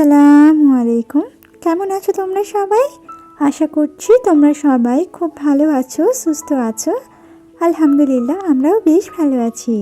আসসালামু আলাইকুম কেমন আছো তোমরা সবাই? আশা করছি তোমরা সবাই খুব ভালো আছো, সুস্থ আছো। আলহামদুলিল্লাহ, আমরাও বেশ ভালো আছি।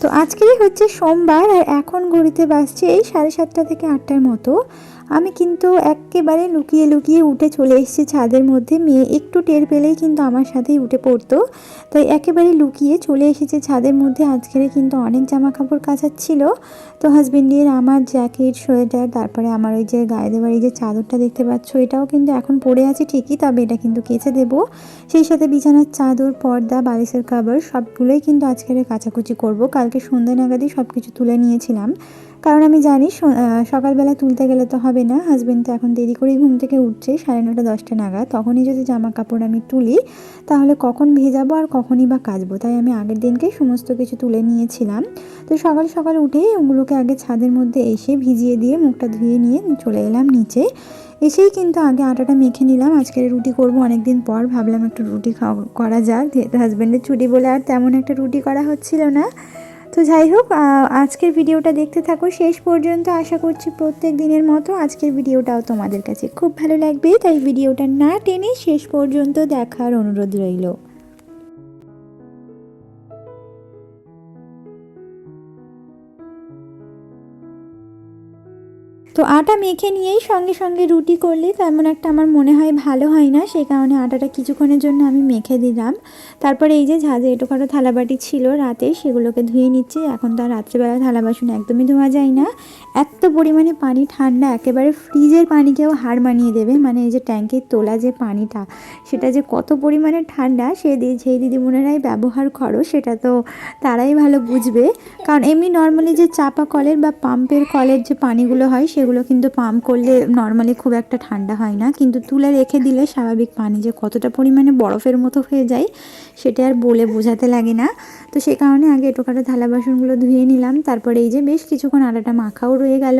তো আজকেরই হচ্ছে সোমবার আর এখন ঘড়িতে বাজছে এই সাড়ে সাতটা থেকে আটটার মতো। আমি কিন্তু একেবারে লুকিয়ে লুকিয়ে উঠে চলে এসেছি ছাদের মধ্যে। মেয়ে একটু টের পেলেই কিন্তু আমার সাথেই উঠে পড়তো। তাই একেবারে লুকিয়ে চলে এসেছে ছাদের মধ্যে। আজকের কিন্তু অনেক জামা কাপড় কাচাচ্ছিল। তো হাজবেন্ডের আমার জ্যাকেট সোয়েটার তারপরে আমার ওই যে গায়ে দেওয়ার এই যে চাদরটা দেখতে পাচ্ছ, এটাও কিন্তু এখন পরে আছে ঠিকই, তবে এটা কিন্তু কেচে দেবো। সেই সাথে বিছানার চাদর, পর্দা, বালিশের কাবার সবগুলোই কিন্তু আজকের কাচাকুচি করব। কালকে সন্ধ্যা নাগাদই সব কিছু তুলে নিয়েছিলাম। কারণ আমি জানি সকালবেলা তুলতে গেলে তো হবে না। হাজব্যান্ড তো এখন দেরি করেই ঘুম থেকে উঠছে, সাড়ে নটা, দশটা নাগাদ। তখনই যদি জামা কাপড় আমি তুলি, তাহলে কখন ভেজাবো আর কখনই বা কাচবো? তাই আমি আগের দিনকেই সমস্ত কিছু তুলে নিয়েছিলাম। তো সকাল সকাল উঠেই ওগুলোকে আগে ছাদের মধ্যে এসে ভিজিয়ে দিয়ে, মুখটা ধুয়ে নিয়ে চলে এলাম নিচে। এসেই কিন্তু আগে আটাটা মেখে নিলাম। আজকের রুটি করব অনেক দিন পর। ভাবলাম একটু রুটি খাওয়া করা যাক। হাজব্যান্ডের ছুটি বলে আর তেমন একটা রুটি করা হচ্ছিল না। তো যাই হোক আজকের ভিডিওটা দেখতে থাকো। শেষ পর্যন্ত আশা করছি প্রত্যেক দিনের মতো আজকের ভিডিওটাও তোমাদের কাছে খুব ভালো লাগবে। তাই ভিডিওটা না টেনে শেষ পর্যন্ত দেখার অনুরোধ রইল। তো আটা মেখে নিয়েই সঙ্গে সঙ্গে রুটি করলে তেমন একটা আমার মনে হয় ভালো হয় না। সেই কারণে আটাটা কিছুক্ষণের জন্য আমি মেখে দিলাম। তারপরে এই যে ঝাঁঝে এটোখাটো থালাবাটি ছিল রাতে, সেগুলোকে ধুয়ে নিচ্ছি। এখন তো আর রাত্রেবেলা থালা বাসন একদমই ধোয়া যায় না। এত পরিমাণে পানি ঠান্ডা, একেবারে ফ্রিজের পানিকেও হার মানিয়ে দেবে। মানে এই যে ট্যাঙ্কের তোলা যে পানিটা, সেটা যে কত পরিমাণে ঠান্ডা, সে যেই দিদিমণিরাই ব্যবহার করো, সেটা তো তারাই ভালো বুঝবে। কারণ এমনি নর্মালি যে চাপা কলের বা পাম্পের কলের যে পানিগুলো হয়, সেগুলো সেগুলো কিন্তু পাম্প করলে নর্মালি খুব একটা ঠান্ডা হয় না। কিন্তু তুলে রেখে দিলে স্বাভাবিক পানি যে কতটা পরিমাণে বরফের মতো হয়ে যায়, সেটা আর বলে বোঝাতে লাগে না। তো সে কারণে আগে এটোকাটা থালা বাসনগুলো ধুয়ে নিলাম। তারপরে এই যে বেশ কিছুক্ষণ আটাটা মাখাও রয়ে গেল।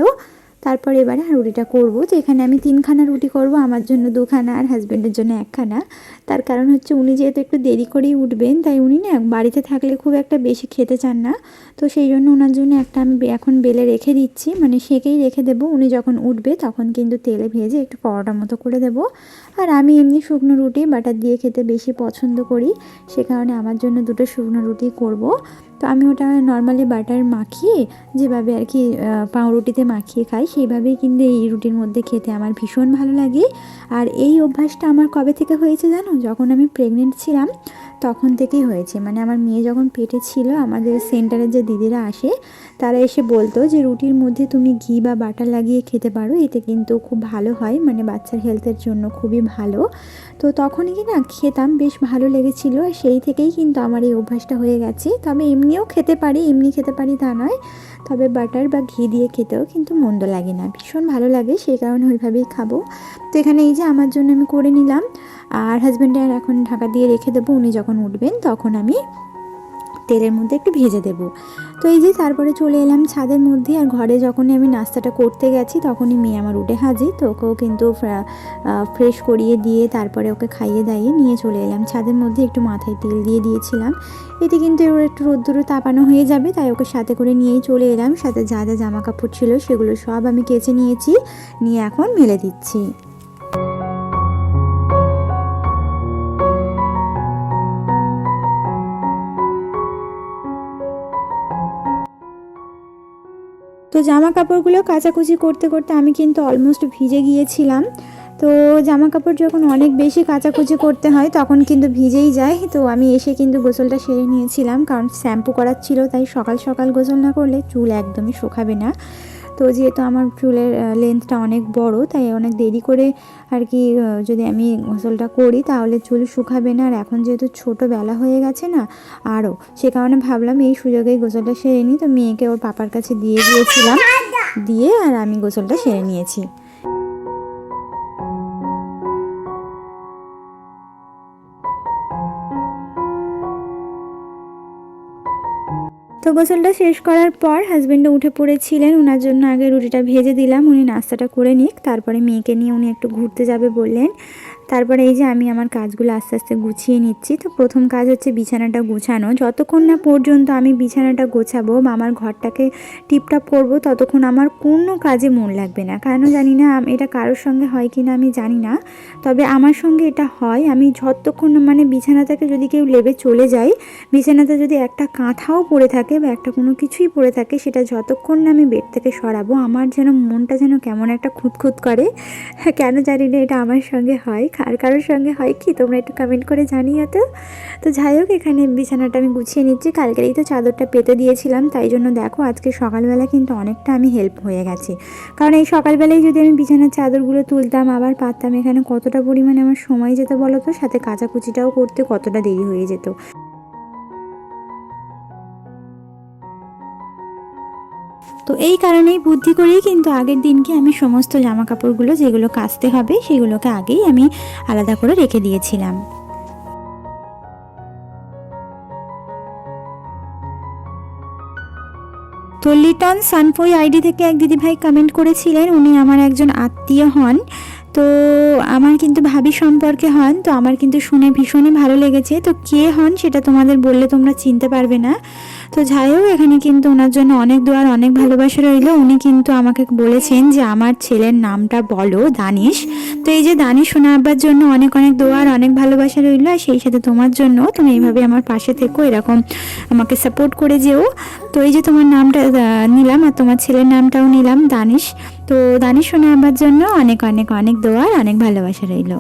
তারপর এবারে আর রুটিটা করব তো এখানে আমি তিনখানা রুটি করব, আমার জন্য দুখানা আর হাজব্যান্ডের জন্য একখানা। তার কারণ হচ্ছে উনি যেহেতু একটু দেরি করেই উঠবেন, তাই উনি না বাড়িতে থাকলে খুব একটা বেশি খেতে চান না। তো সেই জন্য ওনার জন্য একটা আমি এখন বেলে রেখে দিচ্ছি মানে সেকেই রেখে দেবো। উনি যখন উঠবে তখন কিন্তু তেলে ভেজে একটু পরোটা মতো করে দেবো। আর আমি এমনি শুকনো রুটি, বাটার দিয়ে খেতে বেশি পছন্দ করি, সে কারণে আমার জন্য দুটো শুকনো রুটি করব। তো আমি ওটা নর্মালি বাটার মাখিয়ে যেভাবে আর কি পাউরুটিতে মাখিয়ে খাই, সেইভাবেই কিন্তু এই রুটির মধ্যে খেতে আমার ভীষণ ভালো লাগে। আর এই অভ্যাসটা আমার কবে থেকে হয়েছে জানো? যখন আমি প্রেগনেন্ট ছিলাম, তখন থেকেই হয়েছে। মানে আমার মেয়ে যখন পেটে ছিল, আমাদের সেন্টারের যে দিদিরা আসে তারা এসে বলতো যে, রুটির মধ্যে তুমি ঘি বা বাটার লাগিয়ে খেতে পারো, এতে কিন্তু খুব ভালো হয় মানে বাচ্চার হেলথের জন্য খুবই ভালো। তো তখনই কি না, খেতাম, বেশ ভালো লেগেছিল সেই থেকেই কিন্তু আমার এই অভ্যাসটা হয়ে গেছে। তবে এমনিও খেতে পারি, এমনি খেতে পারি তা নয়, তবে বাটার বা ঘি দিয়ে খেতেও কিন্তু মন্দ লাগে না, ভীষণ ভালো লাগে, সেই কারণে ওইভাবেই খাব। তো এখানে এই যে, আমার জন্য আমি করে নিলাম, আর হাজব্যান্ডের এখন ঢাকা দিয়ে রেখে দেবো, উনি যখন উঠবেন, তখন আমি তেলের মধ্যে একটু ভেজে দেবো। তো এই যে তারপরে চলে এলাম ছাদের মধ্যে আর ঘরে যখনই আমি নাস্তাটা করতে গেছি তখনই মেয়ে আমার উঠে হাজির। তো ওকেও কিন্তু ফ্রেশ করিয়ে দিয়ে তারপরে ওকে খাইয়ে দাইয়ে নিয়ে চলে এলাম। ছাদের মধ্যে একটু মাথায় তেল দিয়ে দিয়েছিলাম। এতে কিন্তু ওর একটু রোদ্দুরও তাপানো হয়ে যাবে, তাই ওকে সাথে করে নিয়েই চলে এলাম। সাথে যা যা জামা কাপড় ছিল সেগুলো সব আমি কেচে নিয়েছি, নিয়ে এখন মেলে দিচ্ছি। তো জামা কাপড়গুলো কাচাকুচি করতে করতে আমি কিন্তু অলমোস্ট ভিজে গিয়েছিলাম। তো জামা কাপড় যখন অনেক বেশি কাচাকুচি করতে হয়, তখন কিন্তু ভিজেই যায়। তো আমি এসে কিন্তু গোসলটা সেরে নিয়েছিলাম, কারণ শ্যাম্পু করার ছিল, তাই সকাল সকাল গোসল না করলে চুল একদমই শুকাবে না। তো যেহেতু আমার চুলের লেন্থটা অনেক বড়, তাই অনেক দেরি করে আর কি যদি আমি গোসলটা করি তাহলে চুল শুকাবে না। আর এখন যেহেতু ছোটো বেলা হয়ে গেছে না আরও সে কারণে ভাবলাম এই সুযোগেই গোসলটা সেরে নিই। তো মেয়েকে ওর পাপার কাছে দিয়ে দিয়েছিলাম দিয়ে আর আমি গোসলটা সেরে নিয়েছি। তো গোসলটা শেষ করার পর হাজব্যান্ডও উঠে পড়েছিলেন। ওনার জন্য আগে রুটিটা ভেজে দিলাম। উনি নাস্তাটা করে নিক। তারপরে মেয়েকে নিয়ে উনি একটু ঘুরতে যাবে বললেন। তারপরে এই যে আমি আমার কাজগুলো আস্তে আস্তে গুছিয়ে নিচ্ছি। তো প্রথম কাজ হচ্ছে বিছানাটা গোছানো। যতক্ষণ না পর্যন্ত আমি বিছানাটা গোছাবো বা আমার ঘরটাকে টিপটাপ করব, ততক্ষণ আমার কোনো কাজে মন লাগবে না। কেন জানি না এটা কারোর সঙ্গে হয় কি না আমি জানি না। তবে আমার সঙ্গে এটা হয়, আমি যতক্ষণ মানে বিছানা থেকে যদি কেউ লেবে চলে যায়, বিছানাতে যদি একটা কাঁথাও পড়ে থাকে বা একটা কোনো কিছুই পড়ে থাকে, সেটা যতক্ষণ না আমি বেড থেকে সরাবো, আমার যেন মনটা যেন কেমন একটা খুঁতখুত করে কেন জানি না এটা আমার সঙ্গে হয়। আর কারোর সঙ্গে হয় কি? তোমরা একটু কমেন্ট করে জানিও তো। তো যাই হোক, এখানে বিছানাটা আমি গুছিয়ে নিচ্ছি। কালকেরই তো চাদরটা পেতে দিয়েছিলাম, তাই জন্য দেখো আজকে সকালবেলা কিন্তু অনেকটা আমি হেল্প হয়ে গেছে। কারণ এই সকালবেলায় যদি আমি বিছানার চাদরগুলো তুলতাম, আবার পারতাম এখানে কতটা পরিমাণে আমার সময় যেত বলো তো? সাথে কাচাকুচিটাও করতে কতটা দেরি হয়ে যেত। তো এই কারণেই বুদ্ধি করেই কিন্তু আগের দিনকে আমি সমস্ত জামা কাপড়গুলো যেগুলো কাচতে হবে সেগুলোকে আগেই আমি আলাদা করে রেখে দিয়েছিলাম। তো লিটন সানফই আইডি থেকে এক দিদিভাই কমেন্ট করেছিলেন। উনি আমার একজন আত্মীয় হন। তো আমার কিন্তু ভাবি সম্পর্কে হন, তো আমার কিন্তু শুনে ভীষণই ভালো লেগেছে। তো কে হন সেটা তোমাদের বললে তোমরা চিনতে পারবে না। তো যাই হোক, এখানে কিন্তু ওনার জন্য অনেক দোয়ার অনেক ভালোবাসা রইল। উনি কিন্তু আমাকে বলেছেন যে, আমার ছেলের নামটা বলো, দানিশ। তো এই যে দানিশ শোনা আব্বার জন্য অনেক অনেক দোয়ার অনেক ভালোবাসা রইল। আর সেই সাথে তোমার জন্য তুমি এইভাবে আমার পাশে থেকো, এরকম আমাকে সাপোর্ট করে যেও। তো এই যে তোমার নামটা নিলাম আর তোমার ছেলের নামটাও নিলাম, দানিশ। তো দানি শোনা আমার জন্য অনেক অনেক অনেক দোয়ার অনেক ভালোবাসা রইল।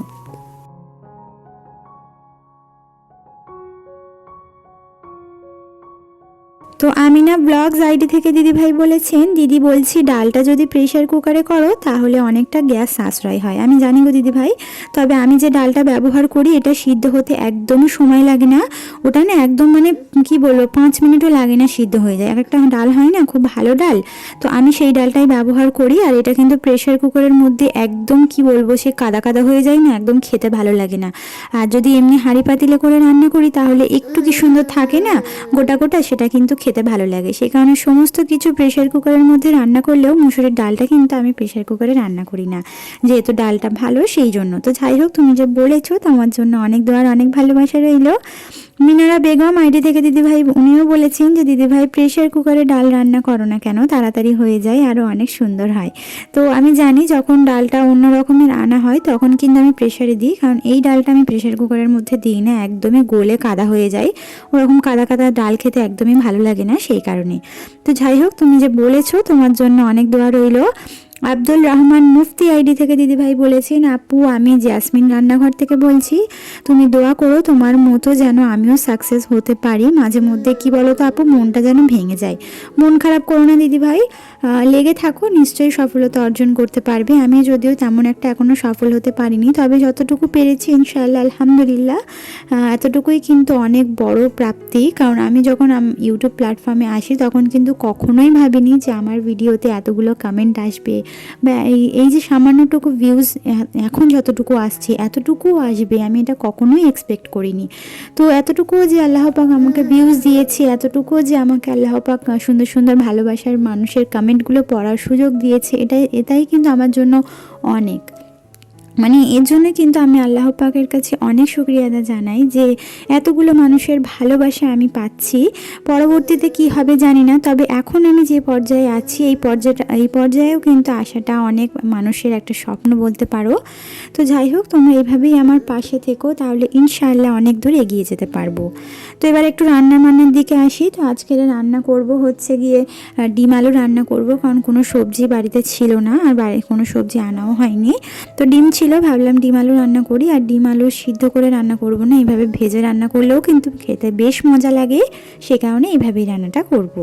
তো আমিনা ব্লগস আইডি থেকে দিদি ভাই বলেছেন, দিদি বলছি ডালটা যদি প্রেশার কুকারে করো তাহলে অনেকটা গ্যাস সাশ্রয় হয়। আমি জানি গো দিদি ভাই তবে আমি যে ডালটা ব্যবহার করি এটা সিদ্ধ হতে একদমই সময় লাগে না। ওটা না একদম মানে কি বলব, পাঁচ মিনিটও লাগে না সিদ্ধ হয়ে যায়। এক একটা ডাল হয় না খুব ভালো ডাল। তো আমি সেই ডালটাই ব্যবহার করি আর এটা কিন্তু প্রেশার কুকারের মধ্যে একদম কি বলব, সে কাদা কাদা হয়ে যায় না, একদম খেতে ভালো লাগে না। আর যদি এমনি হাঁড়ি পাতিলে করে রান্না করি তাহলে একটু কি সুন্দর থাকে না? গোটা গোটা সেটা কিন্তু খেতে ভালো লাগে। সেই কারণে সমস্ত কিছু প্রেশার কুকারের মধ্যে রান্না করলেও মুসুরের ডালটা কিন্তু আমি প্রেশার কুকারে রান্না করি না। যেহেতু ডালটা ভালো, সেই জন্য। তো যাই হোক, তুমি যে বলেছ তোমার জন্য অনেক দোয়ার, অনেক ভালোবাসা রইল। মিনারা বেগম, আইডি থেকে দিদিভাই, উনিও বলেছেন যে, দিদিভাই প্রেশার কুকারে ডাল রান্না করো না কেন? তাড়াতাড়ি হয়ে যায় আরও অনেক সুন্দর হয়। তো আমি জানি যখন ডালটা অন্য রকমের আনা হয়, তখন কিন্তু আমি প্রেশারে দিই, কারণ এই ডালটা আমি প্রেশার কুকারের মধ্যে দিই না, একদমই গোলে কাদা হয়ে যায়। ওরকম কাদা কাদা ডাল খেতে একদমই ভালো লাগে না সেই কারণে। তো যাই হোক, তুমি যে বলেছ তোমার জন্য অনেক দোয়া রইল। আব্দুল রহমান মুফতি আইডি থেকে দিদিভাই বলেছেন, আপু, আমি জ্যাসমিন রান্নাঘর থেকে বলছি, তুমি দোয়া করো তোমার মতো যেন আমিও সাকসেস হতে পারি। মাঝে মধ্যে কি বলো তো আপু, মনটা যেন ভেঙে যায়। মন খারাপ করো না দিদিভাই। লেগে থাকো, নিশ্চয়ই সফলতা অর্জন করতে পারবে। আমি যদিও তেমন একটা এখনও সফল হতে পারিনি, তবে যতটুকু পেরেছি, ইনশাআল্লাহ, আলহামদুলিল্লাহ এতটুকুই কিন্তু অনেক বড় প্রাপ্তি। কারণ আমি যখন ইউটিউব প্ল্যাটফর্মে আসি, তখন কিন্তু কখনোই ভাবিনি যে আমার ভিডিওতে এতগুলো কমেন্ট আসবে। বা এই এই যে সামান্যটুকু ভিউজ এখন যতটুকু আসছে এতটুকু আসবে, আমি এটা কখনোই এক্সপেক্ট করিনি। তো এতটুকুও যে আল্লাহ পাক আমাকে ভিউজ দিয়েছে, এতটুকুও যে আমাকে আল্লাহ পাক সুন্দর সুন্দর ভালোবাসার মানুষের কমেন্টগুলো পড়ার সুযোগ দিয়েছে। এটাই এটাই কিন্তু আমার জন্য অনেক। মানে এর জন্য কিন্তু আমি আল্লাহ পাকের কাছে অনেক শুক্রিয়া আদা জানাই যে এতগুলো মানুষের ভালোবাসা আমি পাচ্ছি। পরবর্তীতে কি হবে জানি না, তবে এখন আমি যে পর্যায়ে আছি, এই পর্যায়টা, এই পর্যায়েও কিন্তু আসাটা অনেক মানুষের একটা স্বপ্ন বলতে পারো। তো যাই হোক, তোমরা এইভাবেই আমার পাশে থেকো, তাহলে ইনশাআল্লাহ অনেক দূর এগিয়ে যেতে পারব। তো এবার একটু রান্না বান্নার দিকে আসি। তো আজকের রান্না করব হচ্ছে গিয়ে ডিম আলু রান্না করব, কারণ কোনো সবজি বাড়িতে ছিল না, আর বাড়ি, কোনো সবজি আনাও হয়নি। তো ডিম ছিল ভাবলাম ডিম আলু রান্না করি, আর ডিম আলু সিদ্ধ করে রান্না করব না, এইভাবে ভেজে রান্না করলেও কিন্তু খেতে বেশ মজা লাগে, সে কারণে এইভাবেই রান্নাটা করব।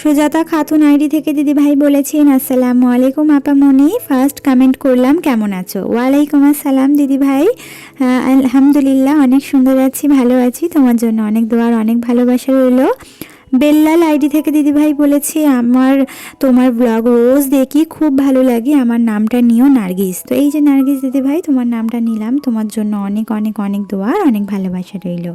সুজাতা খাতুন আইডি থেকে দিদি ভাই বলেছেন, আসসালামু আলাইকুম আপা মনি ফার্স্ট কমেন্ট করলাম, কেমন আছো ওয়ালাইকুম আসসালাম দিদি ভাই আলহামদুলিল্লাহ, অনেক সুন্দর আছি, ভালো আছি, তোমার জন্য অনেক দোয়ার, অনেক ভালোবাসা রইল বেল্লাল আইডি থেকে দিদিভাই বলেছে, আমার, তোমার ব্লগ রোজ দেখি, খুব ভালো লাগে। আমার নামটা নিও নার্গিস। তো এই যে নার্গিস দিদিভাই, তোমার নামটা নিলাম। তোমার জন্য অনেক অনেক অনেক দোয়ার অনেক ভালোবাসা রইল।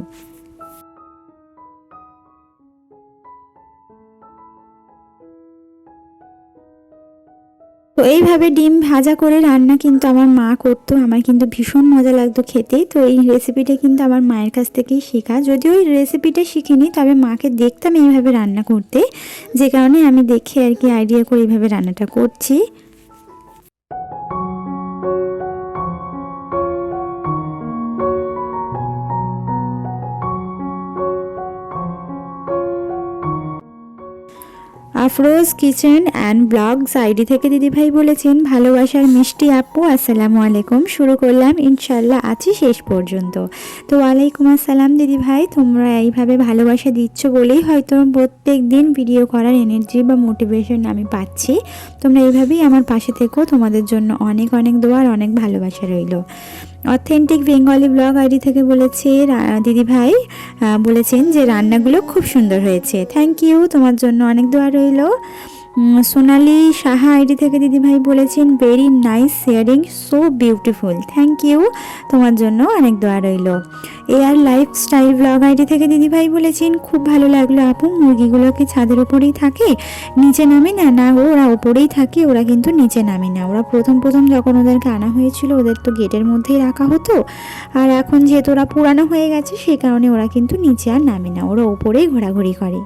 তো এইভাবে ডিম ভাজা করে রান্না কিন্তু আমার মা করতো। আমার কিন্তু ভীষণ মজা লাগতো খেতে। তো এই রেসিপিটা কিন্তু আমার মায়ের কাছ থেকেই শেখা। যদিও এই রেসিপিটা শিখিনি, তবে মাকে দেখতাম এইভাবে রান্না করতে। যে কারণে আমি দেখে আর কি আইডিয়া করে এইভাবে রান্নাটা করছি। Afroz kitchen and blogs ID থেকে দিদিভাই বলেছেন, ভালোবাসার মিষ্টি আপু, আসসালামু আলাইকুম। শুরু করলাম ইনশাল্লাহ আছি শেষ পর্যন্ত। তো ওয়ালাইকুম আসসালাম দিদিভাই, তোমরা এইভাবে ভালোবাসা দিচ্ছ বলেই হয়তো প্রত্যেক দিন ভিডিও করার এনার্জি বা মোটিভেশন আমি পাচ্ছি। তোমরা এইভাবেই আমার পাশে থেকো, তোমাদের জন্য অনেক অনেক দোয়ার অনেক ভালোবাসা রইল। অথেন্টিক বেঙ্গলি ব্লগ আইডি থেকে বলেছে দিদিভাই বলেছেন যে রান্নাগুলো খুব সুন্দর হয়েছে। থ্যাংক ইউ, তোমার জন্য অনেক দোয়া রইল। সোনালি সাহা আইডি থেকে দিদিভাই বলেছেন very nice sharing so beautiful thank you তোমার জন্য অনেক দোয়া রইল। এয়ার লাইফস্টাইল ব্লগ আইডি থেকে দিদিভাই বলেছেন, খুব ভালো লাগল আপু, মুরগিগুলোকে ছাদের উপরেই থাকে, নিচে নামে না না ওরা ওপরেই থাকে, ওরা কিন্তু নিচে নামে না। ওরা প্রথম প্রথম যখন ওদেরকে আনা হয়েছিল, ওদের তো গেটের মধ্যেই রাখা হতো। আর এখন যেহেতু ওরা পুরানো হয়ে গেছে সেই কারণে ওরা কিন্তু নিচে আর নামে না, ওরা ওপরেই ঘোরাঘুরি করে।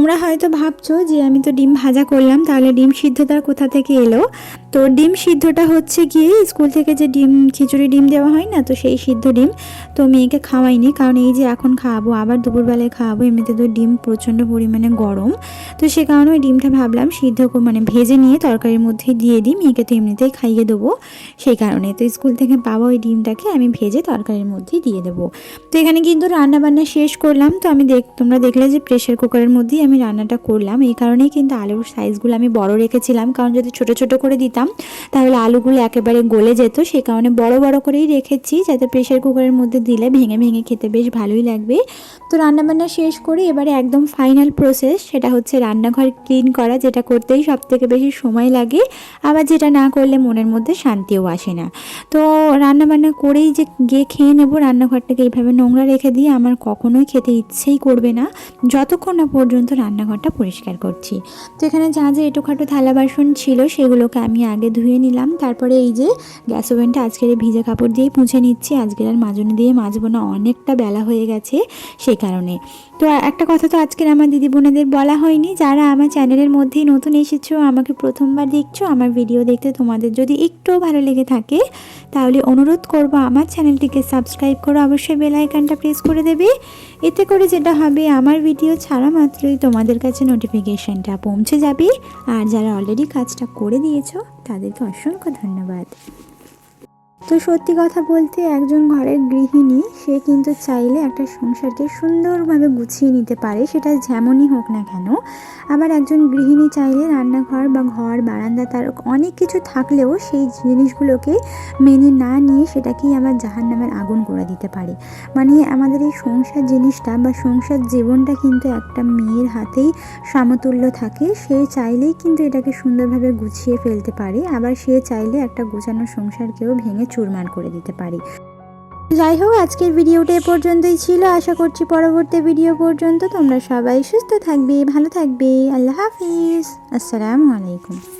তোমরা হয়তো ভাবছ যে আমি তো ডিম ভাজা করলাম, তাহলে ডিম সিদ্ধতার কোথা থেকে এলো? তো ডিম সিদ্ধটা হচ্ছে গিয়ে স্কুল থেকে যে ডিম, খিচুড়ি ডিম দেওয়া হয় না, তো সেই সিদ্ধ ডিম তো মেয়েকে খাওয়াইনি। কারণ এই যে এখন খাওয়াবো আবার দুপুরবেলায় খাওয়াবো এমনিতে তো ডিম প্রচণ্ড পরিমাণে গরম। তো সে কারণে ওই ডিমটা ভাবলাম সিদ্ধ মানে ভেজে নিয়ে তরকারির মধ্যে দিয়ে দিই, মেয়েকে তো এমনিতেই খাইয়ে দেবো। সেই কারণে তো স্কুল থেকে পাওয়া ওই ডিমটাকে আমি ভেজে তরকারির মধ্যে দিয়ে দেবো। তো এখানে কিন্তু রান্না বান্না শেষ করলাম। তো আমি দেখ, তোমরা দেখলে যে প্রেশার কুকারের মধ্যেই আমি রান্নাটা করলাম। এই কারণেই কিন্তু আলুর সাইজগুলো আমি বড় রেখেছিলাম। কারণ যদি ছোট ছোট করে দিতাম তাহলে আলুগুলো একেবারে গলে যেত, সে কারণে বড় বড় করেই রেখেছি, যাতে প্রেশার কুকারের মধ্যে দিলে ভেঙে ভেঙে খেতে বেশ ভালোই লাগবে। তো রান্নাবান্না শেষ করে এবারে একদম ফাইনাল প্রসেস সেটা হচ্ছে রান্নাঘর ক্লিন করা, যেটা করতেই সব থেকে বেশি সময় লাগে। আবার যেটা না করলে মনের মধ্যে শান্তিও আসে না। তো রান্নাবান্না করেই যে গিয়ে খেয়ে নেব, রান্নাঘরটাকে এইভাবে নোংরা রেখে দিয়ে আমার কখনোই খেতে ইচ্ছেই করবে না। যতক্ষণ না পর্যন্ত রান্নাঘরটা পরিষ্কার করছি। তো এখানে যা যে এটোখাটো থালা বাসন ছিল, সেগুলোকে আমি আগে ধুয়ে নিলাম। তারপরে এই যে গ্যাস ওভেনটা আজকের এই ভিজে কাপড় দিয়েই মুছে নিচ্ছি। আজকের আর মাজনি দিয়ে মাজবো না, অনেকটা বেলা হয়ে গেছে সেই কারণে। তো একটা কথা তো আজকের আমার দিদি বোনেদের বলা হয়নি, যারা আমার চ্যানেলের মধ্যেই নতুন এসেছ, আমাকে প্রথমবার দেখছ, আমার ভিডিও দেখতে তোমাদের যদি একটুও ভালো লেগে থাকে, তাহলে অনুরোধ করব আমার চ্যানেলটিকে সাবস্ক্রাইব করো অবশ্যই বেল আইকনটা প্রেস করে দেবে। এতে করে যেটা হবে, আমার ভিডিও ছাড়া মাত্রই তোমাদের কাছে নোটিফিকেশানটা পৌঁছে যাবে। আর যারা অলরেডি কাজটা করে দিয়েছ, তাদেরকে অসংখ্য ধন্যবাদ। তো সত্যি কথা বলতে একজন ঘরের গৃহিণী, সে কিন্তু চাইলে একটা সংসারকে সুন্দরভাবে গুছিয়ে নিতে পারে, সেটা যেমনই হোক না কেন। আবার একজন গৃহিণী চাইলে রান্নাঘর বা ঘর, বারান্দা, তার অনেক কিছু থাকলেও সেই জিনিসগুলোকে মেনে না নিয়ে সেটাকেই আবার জাহান নামের আগুন করে দিতে পারে। মানে আমাদের এই সংসার জিনিসটা বা সংসার জীবনটা কিন্তু একটা মেয়ের হাতেই সমতুল্য থাকে। সে চাইলেই কিন্তু এটাকে সুন্দরভাবে গুছিয়ে ফেলতে পারে। আবার সে চাইলে একটা গোছানো সংসারকেও ভেঙে চুরমার করে দিতে পারি। যাই হোক, আজকের ভিডিওটা এ পর্যন্তই ছিল। আশা করছি পরবর্তী ভিডিও পর্যন্ত তোমরা সবাই সুস্থ থাকবে, ভালো থাকবে। আল্লাহ হাফিজ। আসসালামু আলাইকুম।